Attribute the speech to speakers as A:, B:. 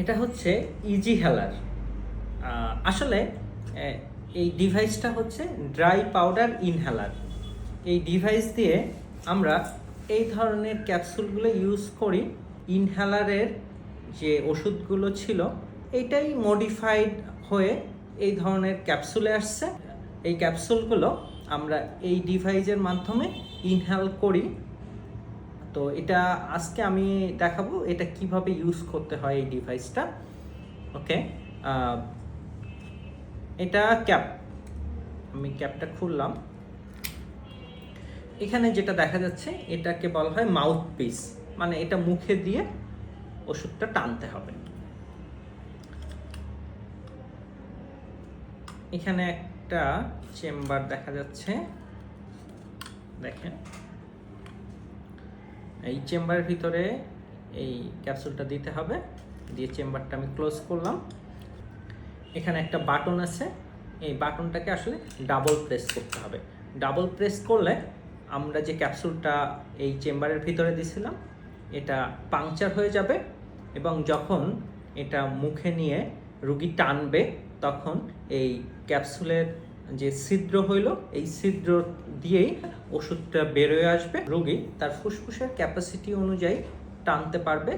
A: এটা হচ্ছে ইজি হেলার আসলে এই ডিভাইসটা হচ্ছে ড্রাই পাউডার ইনহেলার এই ডিভাইস দিয়ে আমরা এই ধরনের ক্যাপসুলগুলো ইউজ করি ইনহেলারের যে ওষুধগুলো ছিল, এটাই মডিফাইড হয়ে এই ধরনের ক্যাপসুলে আসছে। এই ক্যাপসুলগুলো আমরা এই ডিভাইসের মাধ্যমে ইনহেল করি। তো এটা আজকে আমি দেখাবো এটা কীভাবে ইউজ করতে হয় এই ডিভাইসটা ওকে এটা ক্যাপ আমি ক্যাপটা খুললাম। এখানে যেটা দেখা যাচ্ছে, এটাকে বলা হয় মাউথ পিস মানে এটা মুখে দিয়ে ওষুধটা টানতে হবে। এখানে একটা চেম্বার দেখা যাচ্ছে। দেখেন। এই চেম্বারের ভিতরে এই ক্যাপসুলটা দিতে হবে। দিয়ে চেম্বারটা আমি ক্লোজ করলাম। এখানে একটা বাটন আছে। এই বাটনটাকে আসলে ডাবল প্রেস করতে হবে। ডাবল প্রেস করলে আমরা যে ক্যাপসুলটা এই চেম্বারের ভিতরে দিছিলাম, এটা পাংচার হয়ে যাবে এবং যখন এটা মুখে নিয়ে রুগী টানবে, তখন এই ক্যাপসুলের যে ছিদ্র হইল, এই ছিদ্র দিয়েই ওষুধটা বেরোয় আসবে। রোগী তার ফুসফুসের ক্যাপাসিটি অনুযায়ী টানতে পারবে।